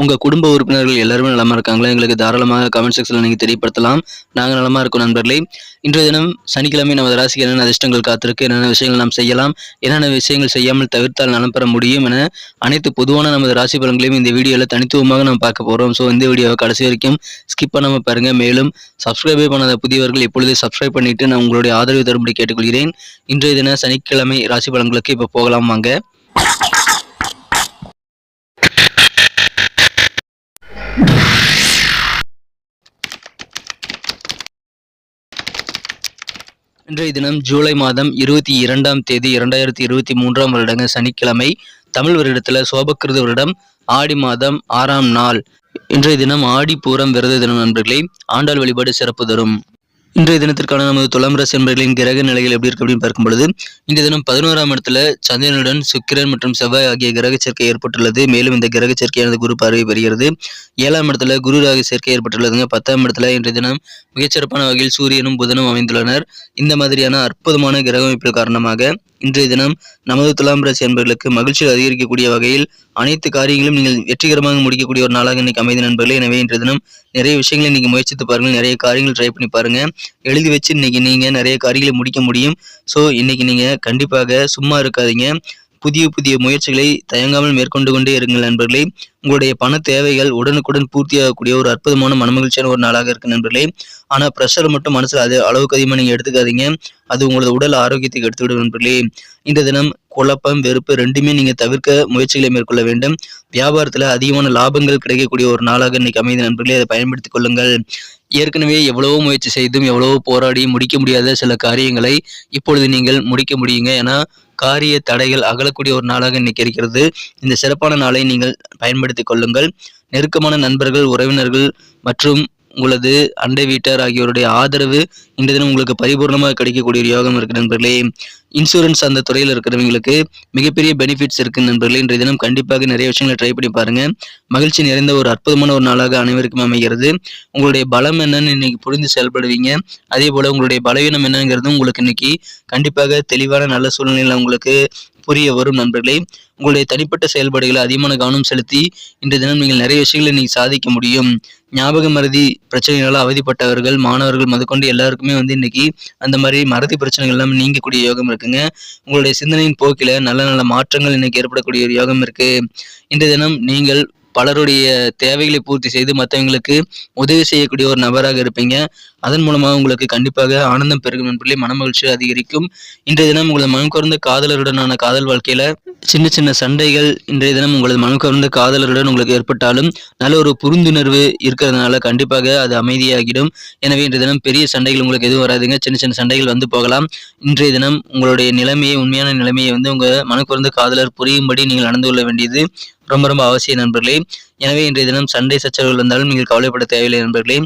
உங்கள் குடும்ப உறுப்பினர்கள் எல்லாருமே நலமாக இருக்காங்களா? எங்களுக்கு தாராளமாக கமெண்ட் செக்ஷனில் நீங்கள் தெரியப்படுத்தலாம். நாங்கள் நலமாக இருக்கோம் நண்பர்களே. இன்றைய தினம் சனிக்கிழமை நமது ராசிக்கு என்னென்ன அதிர்ஷ்டங்கள் காத்திருக்கு என்னென்ன விஷயங்கள் நாம் செய்யலாம் என்னென்ன விஷயங்கள் செய்யாமல் தவிர்த்தால் நலம் பெற முடியும் என அனைத்து பொதுவான நமது ராசி பலன்களையும் இந்த வீடியோவில் தனித்துவமாக நம்ம பார்க்க போகிறோம் ஸோ இந்த வீடியோவை கடைசி வரைக்கும் ஸ்கிப் பண்ணாமல் பாருங்கள் மேலும் சப்ஸ்கிரைபே பண்ணாத புதியவர்கள் இப்பொழுதே சப்ஸ்கிரைப் பண்ணிவிட்டு நான் உங்களுடைய ஆதரவு தரும்படி கேட்டுக்கொள்கிறேன். இன்றைய தின சனிக்கிழமை ராசி பலன்களுக்கு இப்போ போகலாம் வாங்க. இன்றைய தினம் ஜூலை மாதம் இருபத்தி இரண்டாம் தேதி இரண்டாயிரத்தி இருபத்தி மூன்றாம் வருடங்க சனிக்கிழமை தமிழ் வருடத்துல சோபக்கிருத வருடம் ஆடி மாதம் ஆறாம் நாள். இன்றைய தினம் ஆடி பூரம் விரத தினம் நண்பர்களே ஆண்டாள் வழிபாடு சிறப்பு தரும். இன்றைய தினத்திற்கான நமது துலாம் ராசி என்பர்களின் கிரக நிலைகள் எப்படி இருக்கு அப்படின்னு பார்க்கும்பொழுது இந்த தினம் பதினோராம் இடத்துல சந்திரனுடன் சுக்கிரன் மற்றும் செவ்வாய் ஆகிய கிரக சேர்க்கை ஏற்பட்டுள்ளது. மேலும் இந்த கிரக சேர்க்கையானது குரு பார்வை பெறுகிறது. ஏழாம் இடத்துல குரு ராக சேர்க்கை ஏற்பட்டுள்ளதுங்க. பத்தாம் இடத்துல இன்றைய தினம் மிகச்சிறப்பான வகையில் சூரியனும் புதனும் அமைந்துள்ளனர். இந்த மாதிரியான அற்புதமான கிரக அமைப்பு காரணமாக இன்றைய தினம் நமது துலாம் ராசி என்பர்களுக்கு மகிழ்ச்சி அதிகரிக்கக்கூடிய வகையில் அனைத்து காரியங்களும் நீங்கள் வெற்றிகரமாக முடிக்கக்கூடிய ஒரு நாளாக இன்னைக்கு அமைதி நண்பர்களே. எனவே இன்றைய தினம் நிறைய விஷயங்களை இன்னைக்கு முயற்சித்து பாருங்கள் நிறைய காரியங்கள் ட்ரை பண்ணி பாருங்கள் எழுதி வச்சு இன்னைக்கு நீங்க நிறைய காரியங்களை முடிக்க முடியும். ஸோ இன்னைக்கு நீங்க கண்டிப்பாக சும்மா இருக்காதீங்க. புதிய புதிய முயற்சிகளை தயங்காமல் மேற்கொண்டு கொண்டே இருங்கள் நண்பர்களே. உங்களுடைய பண தேவைகள் உடனுக்குடன் பூர்த்தியாகக்கூடிய ஒரு அற்புதமான மனமகிழ்ச்சியான ஒரு நாளாக இருக்கு நண்பர்களே. ஆனா ப்ரெஷர் மட்டும் மனசுல அது அளவுக்கு அதிகமாக நீங்க எடுத்துக்காதீங்க. அது உங்களது உடல் ஆரோக்கியத்துக்கு எடுத்துவிடும் நண்பர்களே. இந்த தினம் குழப்பம் வெறுப்பு ரெண்டுமே நீங்க தவிர்க்க முயற்சிகளை மேற்கொள்ள வேண்டும். வியாபாரத்துல அதிகமான லாபங்கள் கிடைக்கக்கூடிய ஒரு நாளாக இன்னைக்கு அமைந்த நண்பர்களே. அதை பயன்படுத்திக் கொள்ளுங்கள். ஏற்கனவே எவ்வளவோ முயற்சி செய்தும் எவ்வளவோ போராடி முடிக்க முடியாத சில காரியங்களை இப்பொழுது நீங்கள் முடிக்க முடியுங்க. ஏன்னா காரிய தடைகள் அகலக்கூடிய ஒரு நாளாக இன்னைக்கு இருக்கிறது. இந்த சிறப்பான நாளை நீங்கள் பயன்படுத்திக் கொள்ளுங்கள். நெருக்கமான நண்பர்கள் உறவினர்கள் மற்றும் உங்களது அண்டை வீட்டார் ஆகியோருடைய ஆதரவு இந்த தினம் உங்களுக்கு பரிபூர்ணமாக கிடைக்கக்கூடிய ஒரு யோகம் இருக்கு நண்பர்களே. இன்சூரன்ஸ் அந்த துறையில் இருக்கிறவங்களுக்கு மிகப்பெரிய பெனிஃபிட்ஸ் இருக்கு நண்பர்களே. இன்றைய தினம் கண்டிப்பாக நிறைய விஷயங்களை ட்ரை பண்ணி பாருங்க. மகிழ்ச்சி நிறைந்த ஒரு அற்புதமான ஒரு நாளாக அனைவருக்கும் அமைகிறது. உங்களுடைய பலம் என்னன்னு இன்னைக்கு புரிந்து செயல்படுவீங்க. அதே போல உங்களுடைய பலவீனம் என்னங்கிறது உங்களுக்கு இன்னைக்கு கண்டிப்பாக தெளிவான நல்ல சூழ்நிலையில் உங்களுக்கு புரிய வரும் நண்பர்களே. உங்களுடைய தனிப்பட்ட செயல்பாடுகளை அதிகமான கவனம் செலுத்தி இன்றைய தினம் நீங்கள் நிறைய விஷயங்களை இன்னைக்கு சாதிக்க முடியும். ஞாபக மறதி பிரச்சனைகளால் அவதிப்பட்டவர்கள் மாணவர்கள் முதற்கொண்டு எல்லாருக்குமே வந்து இன்னைக்கு அந்த மாதிரி மறதி பிரச்சனைகள் எல்லாம் நீங்கக்கூடிய யோகம் இருக்குங்க. உங்களுடைய சிந்தனையின் போக்கில நல்ல நல்ல மாற்றங்கள் இன்னைக்கு ஏற்படக்கூடிய ஒரு யோகம் இருக்கு. இன்றைய தினம் நீங்கள் பலருடைய தேவைகளை பூர்த்தி செய்து மற்றவங்களுக்கு உதவி செய்யக்கூடிய ஒரு நபராக இருப்பீங்க. அதன் மூலமாக உங்களுக்கு கண்டிப்பாக ஆனந்தம் பெருகும் என்பதிலே மனமகிழ்ச்சி அதிகரிக்கும். இன்றைய தினம் உங்களது மனம் குறைந்த காதலருடனான காதல் வாழ்க்கையில சின்ன சின்ன சண்டைகள் இன்றைய தினம் உங்களது மனம் கவர்ந்த காதலருடன் உங்களுக்கு ஏற்பட்டாலும் நல்ல ஒரு புரிந்துணர்வு இருக்கிறதுனால கண்டிப்பாக அது அமைதியாகிடும். எனவே இன்றைய தினம் பெரிய சண்டைகள் உங்களுக்கு எதுவும் வராதுங்க. சின்ன சின்ன சண்டைகள் வந்து போகலாம். இன்றைய தினம் உங்களுடைய நிலைமையை உண்மையான நிலைமையை வந்து உங்க மனக்குறந்த காதலர் புரியும்படி நீங்கள் நடந்து கொள்ள வேண்டியது ரொம்ப ரொம்ப அவசியம் நண்பர்களே. எனவே இன்றைய தினம் சண்டை சச்சரவுகள் இருந்தாலும் நீங்கள் கவலைப்பட தேவையில்லை நண்பர்களே.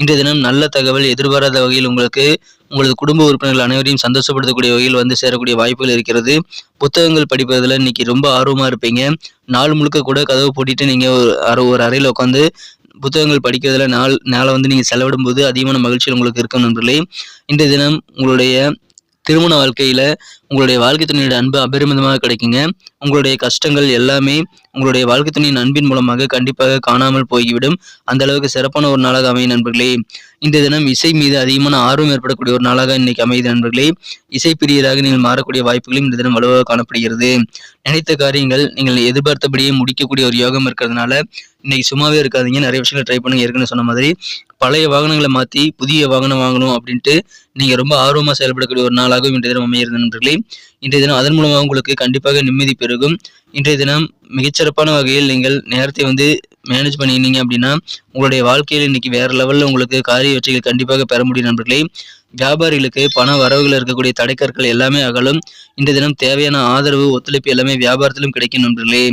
இன்றைய தினம் நல்ல தகவல் எதிர்பாராத வகையில் உங்களுக்கு உங்களது குடும்ப உறுப்பினர்கள் அனைவரையும் சந்தோஷப்படுத்தக்கூடிய வகையில் வந்து சேரக்கூடிய வாய்ப்புகள் இருக்கிறது. புத்தகங்கள் படிப்பதில் இன்னைக்கு ரொம்ப ஆர்வமாக இருப்பீங்க. நாள் முழுக்க கூட கதவு போட்டிட்டு நீங்கள் ஒரு அறை ஒரு அறையில் உட்காந்து புத்தகங்கள் படிக்கிறதுல நாள் நாளை வந்து நீங்கள் செலவிடும் போது அதிகமான மகிழ்ச்சிகள் உங்களுக்கு இருக்கும் நண்பர்களே. இன்றைய தினம் உங்களுடைய திருமண வாழ்க்கையில உங்களுடைய வாழ்க்கை துணையோட அன்பு அபரிமிதமாக கிடைக்குங்க. உங்களுடைய கஷ்டங்கள் எல்லாமே உங்களுடைய வாழ்க்கை துணையின் அன்பின் மூலமாக கண்டிப்பாக காணாமல் போய்விடும். அந்த அளவுக்கு சிறப்பான ஒரு நாளாக அமையும் நண்பர்களே. இந்த தினம் இசை மீது அதிகமான ஆர்வம் ஏற்படக்கூடிய ஒரு நாளாக இன்னைக்கு அமையுது நண்பர்களே. இசை பிரியராக நீங்கள் மாறக்கூடிய வாய்ப்புகளும் இந்த தினம் வலுவாக காணப்படுகிறது. நினைத்த காரியங்கள் நீங்கள் எதிர்பார்த்தபடியே முடிக்கக்கூடிய ஒரு யோகம் இருக்கிறதுனால இன்னைக்கு சும்மாவே இருக்காதீங்க. நிறைய விஷயங்கள் ட்ரை பண்ணுங்க. ஏற்கனவே சொன்ன மாதிரி பழைய வாகனங்களை மாற்றி புதிய வாகனம் வாங்கணும் அப்படின்ட்டு நீங்கள் ரொம்ப ஆர்வமாக செயல்படக்கூடிய ஒரு நாளாகவும் இன்றைய தினம் அமைகிறது நண்பர்களே. இன்றைய தினம் அதன் மூலமாக உங்களுக்கு கண்டிப்பாக நிம்மதி பெருகும். இன்றைய தினம் மிகச்சிறப்பான வகையில் நீங்கள் நேரத்தை வந்து மேனேஜ் பண்ணியிருந்தீங்க அப்படின்னா உங்களுடைய வாழ்க்கையில் இன்னைக்கு வேற லெவலில் உங்களுக்கு காரிய வெற்றிகள் கண்டிப்பாக பெற முடியும் நண்பர்களே. வியாபாரிகளுக்கு பண வரவுகள் இருக்கக்கூடிய தடைக்கற்கள் எல்லாமே அகலும். இன்றைய தினம் தேவையான ஆதரவு ஒத்துழைப்பு எல்லாமே வியாபாரத்திலும் கிடைக்கும் நண்பர்களே.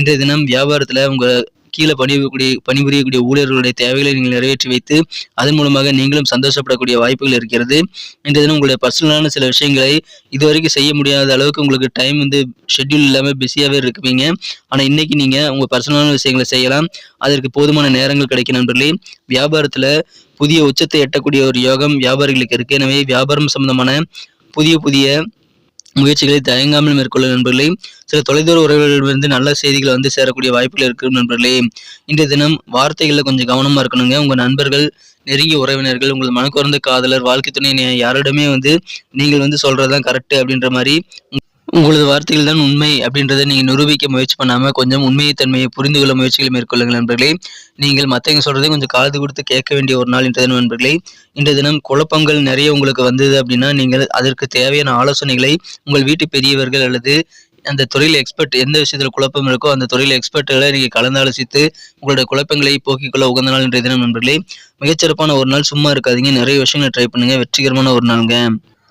இன்றைய தினம் வியாபாரத்தில் உங்கள் கீழே பணிபுரியக்கூடிய பணிபுரியக்கூடிய ஊழியர்களுடைய தேவைகளை நீங்கள் நிறைவேற்றி வைத்து அதன் மூலமாக நீங்களும் சந்தோஷப்படக்கூடிய வாய்ப்புகள் இருக்கிறது. இன்றைய தினம் உங்களுடைய பர்சனலான சில விஷயங்களை இதுவரைக்கும் செய்ய முடியாத அளவுக்கு உங்களுக்கு டைம் வந்து ஷெட்யூல் இல்லாமல் பிஸியாகவே இருப்பீங்க ஆனால் இன்னைக்கு நீங்கள் உங்கள் பர்சனலான விஷயங்களை செய்யலாம். அதற்கு போதுமான நேரங்கள் கிடைக்கும் நண்பர்களே. வியாபாரத்தில் புதிய உச்சத்தை எட்டக்கூடிய ஒரு யோகம் வியாபாரிகளுக்கு இருக்கு. எனவே வியாபாரம் சம்பந்தமான புதிய புதிய முயற்சிகளை தயங்காமல் மேற்கொள்ளும் நண்பர்களே. சில தொலைதூர உறவுகளிலிருந்து நல்ல செய்திகள் வந்து சேரக்கூடிய வாய்ப்புகள் இருக்கு நண்பர்களே. இன்றைய தினம் வார்த்தைகளில் கொஞ்சம் கவனமா இருக்கணுங்க. உங்க நண்பர்கள் நெருங்கிய உறவினர்கள் உங்கள் மனக்குறந்த காதலர் வாழ்க்கை துணை யாரிடமே வந்து நீங்கள் வந்து சொல்றதுதான் கரெக்ட் அப்படின்ற மாதிரி உங்களது வார்த்தைகள் தான் உண்மை அப்படின்றத நீங்கள் நிரூபிக்க முயற்சி பண்ணாமல் கொஞ்சம் உண்மையை தன்மையை புரிந்து கொள்ள முயற்சிகளை மேற்கொள்ளுங்கள் நண்பர்களே. நீங்கள் மற்றவங்க சொல்கிறதையும் கொஞ்சம் காது கொடுத்து கேட்க வேண்டிய ஒரு நாள் இன்றைய தினம் நண்பர்களே. இன்றைய தினம் குழப்பங்கள் நிறைய உங்களுக்கு வந்தது அப்படின்னா நீங்கள் அதற்கு தேவையான ஆலோசனைகளை உங்கள் வீட்டு பெரியவர்கள் அல்லது அந்த துறையில் எக்ஸ்பர்ட் எந்த விஷயத்தில் குழப்பம் இருக்கோ அந்த துறையில் எக்ஸ்பர்ட்டுகளை நீங்கள் கலந்தாலோசித்து உங்களுடைய குழப்பங்களை போக்கிக்கொள்ள உகந்த நாள் இன்றைய தினம் நண்பர்களே. மிகச்சிறப்பான ஒரு நாள் சும்மா இருக்காதீங்க. நிறைய விஷயங்களை ட்ரை பண்ணுங்கள் வெற்றிகரமான ஒரு நாளுங்க.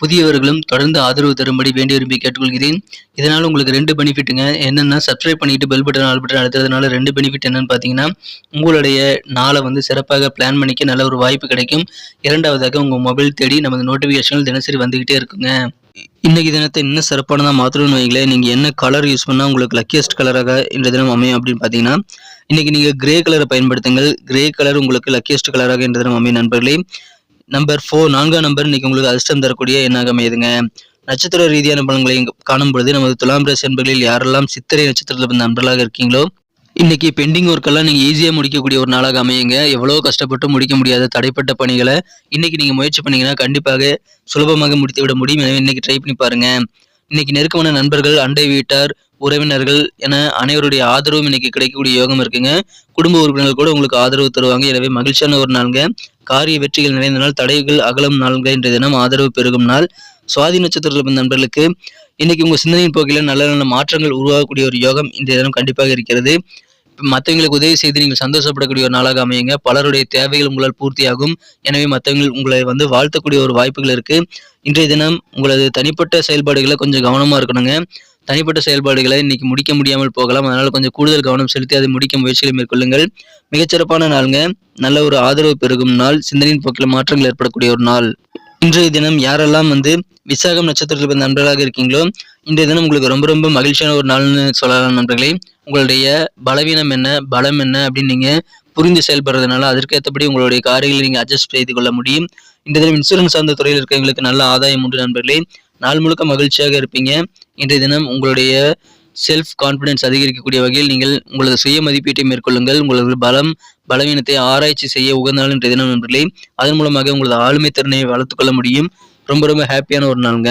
புதியவர்களும் தொடர்ந்து ஆதரவு தரும்படி வேண்டி விரும்பி கேட்டுக்கொள்கிறேன். இதனால் உங்களுக்கு ரெண்டு பெனிஃபிட்டுங்க. என்னென்னா சப்ஸ்கிரைப் பண்ணிட்டு பெல் பட்டன் ஆல் பட்டன் அழுத்துறதுனால ரெண்டு பெனிஃபிட் என்னன்னு பார்த்தீங்கன்னா உங்களுடைய நாளை வந்து சிறப்பாக பிளான் பண்ணிக்க நல்ல ஒரு வாய்ப்பு கிடைக்கும். இரண்டாவதாக உங்கள் மொபைல் தேடி நமது நோட்டிஃபிகேஷன்கள் தினசரி வந்துக்கிட்டே இருக்குங்க. இன்னைக்கு தினத்தை இன்னும் சிறப்பானதாக மாற்றணும்னு வைங்களேன். நீங்கள் என்ன கலர் யூஸ் பண்ணால் உங்களுக்கு லக்கியஸ்ட் கலராக இந்த தினம் அமையும் அப்படின்னு பார்த்தீங்கன்னா இன்றைக்கி நீங்கள் கிரே கலரை பயன்படுத்துங்கள். கிரே கலர் உங்களுக்கு லக்கியஸ்ட் கலராக இந்த தினம் அமையும் நண்பர்களே. நம்பர் ஃபோர் நான்காம் நம்பர் இன்னைக்கு உங்களுக்கு அதிர்ஷ்டம் தரக்கூடிய எண்ணாக அமையுதுங்க நட்சத்திர ரீதியான பலன்களை காணும் பொழுது நமது துலாம் ராசி என்பர்களில் யாரெல்லாம் சித்திரை நட்சத்திரத்தில் பிறந்த நண்பர்களாக இருக்கீங்களோ இன்னைக்கு பெண்டிங் ஒர்க் எல்லாம் நீங்க முடிக்கக்கூடிய ஒரு நாளாக அமையுங்க. எவ்வளோ கஷ்டப்பட்டு முடிக்க முடியாத தடைப்பட்ட பணிகளை இன்னைக்கு நீங்க முயற்சி பண்ணீங்கன்னா கண்டிப்பாக சுலபமாக முடித்து விட முடியும். எனவே இன்னைக்கு ட்ரை பண்ணி பாருங்க. இன்னைக்கு நெருக்கமான நண்பர்கள் அண்டை வீட்டார் உறவினர்கள் என அனைவருடைய ஆதரவும் இன்னைக்கு கிடைக்கக்கூடிய யோகம் இருக்குங்க. குடும்ப உறுப்பினர்கள் கூட உங்களுக்கு ஆதரவு தருவாங்க. எனவே மகிழ்ச்சியான ஒரு நாளுங்க. காரிய வெற்றிகள் நிறைந்த நாள் தடைகள் அகலம் நாள்ங்க. என்ற தினம் ஆதரவு பெருகும் நாள். சுவாதி நட்சத்திரத்தில் பிறந்த நண்பர்களுக்கு இன்னைக்கு உங்க சிந்தனையின் போக்கில நல்ல நல்ல மாற்றங்கள் உருவாகக்கூடிய ஒரு யோகம் இந்த தினம் கண்டிப்பாக இருக்கிறது. மற்றவங்களுக்கு உதவி செய்து நீங்கள் சந்தோஷப்படக்கூடிய ஒரு நாளாக அமையுங்க. பலருடைய தேவைகள் உங்களால் பூர்த்தியாகும். எனவே மற்றவங்கள் உங்களை வந்து வாழ்த்தக்கூடிய ஒரு வாய்ப்புகள் இருக்கு. இன்றைய தினம் உங்களது தனிப்பட்ட செயல்பாடுகளை கொஞ்சம் கவனமா இருக்கணுங்க. தனிப்பட்ட செயல்பாடுகளை இன்னைக்கு முடிக்க முடியாமல் போகலாம். அதனால கொஞ்சம் கூடுதல் கவனம் செலுத்தி அதை முடிக்க முயற்சிகளை மேற்கொள்ளுங்கள். மிகச்சிறப்பான நாளுங்க. நல்ல ஒரு ஆதரவு பெருகும் நாள். சிந்தனையின் போக்கில் மாற்றங்கள் ஏற்படக்கூடிய ஒரு நாள். இன்றைய தினம் யாரெல்லாம் வந்து விசாகம் நட்சத்திரத்தில் பிறந்த நண்பர்களாக இருக்கீங்களோ இன்றைய தினம் உங்களுக்கு ரொம்ப ரொம்ப மகிழ்ச்சியான ஒரு நாள்னு சொல்லலாம் நண்பர்களே. உங்களுடைய பலவீனம் என்ன பலம் என்ன அப்படின்னு நீங்கள் புரிந்து செயல்படுறதுனால அதற்கேற்றபடி உங்களுடைய காரியங்களை நீங்கள் அட்ஜஸ்ட் செய்து கொள்ள முடியும். இந்த தினம் இன்சூரன்ஸ் சார்ந்த துறையில் இருக்கிறவங்களுக்கு நல்ல ஆதாயம் உண்டு நண்பர்களே. நாள் முழுக்க மகிழ்ச்சியாக இருப்பீங்க. இன்றைய தினம் உங்களுடைய செல்ஃப் கான்ஃபிடன்ஸ் அதிகரிக்கக்கூடிய வகையில் நீங்கள் உங்களது சுய மதிப்பீட்டை மேற்கொள்ளுங்கள். உங்களது பலம் பலவீனத்தை ஆராய்ச்சி செய்ய உகந்த நாள் இன்றைய தினம் நண்பர்களே அதன் மூலமாக உங்களது ஆளுமை திறனை வளர்த்துக்கொள்ள முடியும். ரொம்ப ரொம்ப ஹாப்பியான ஒரு நாளுங்க.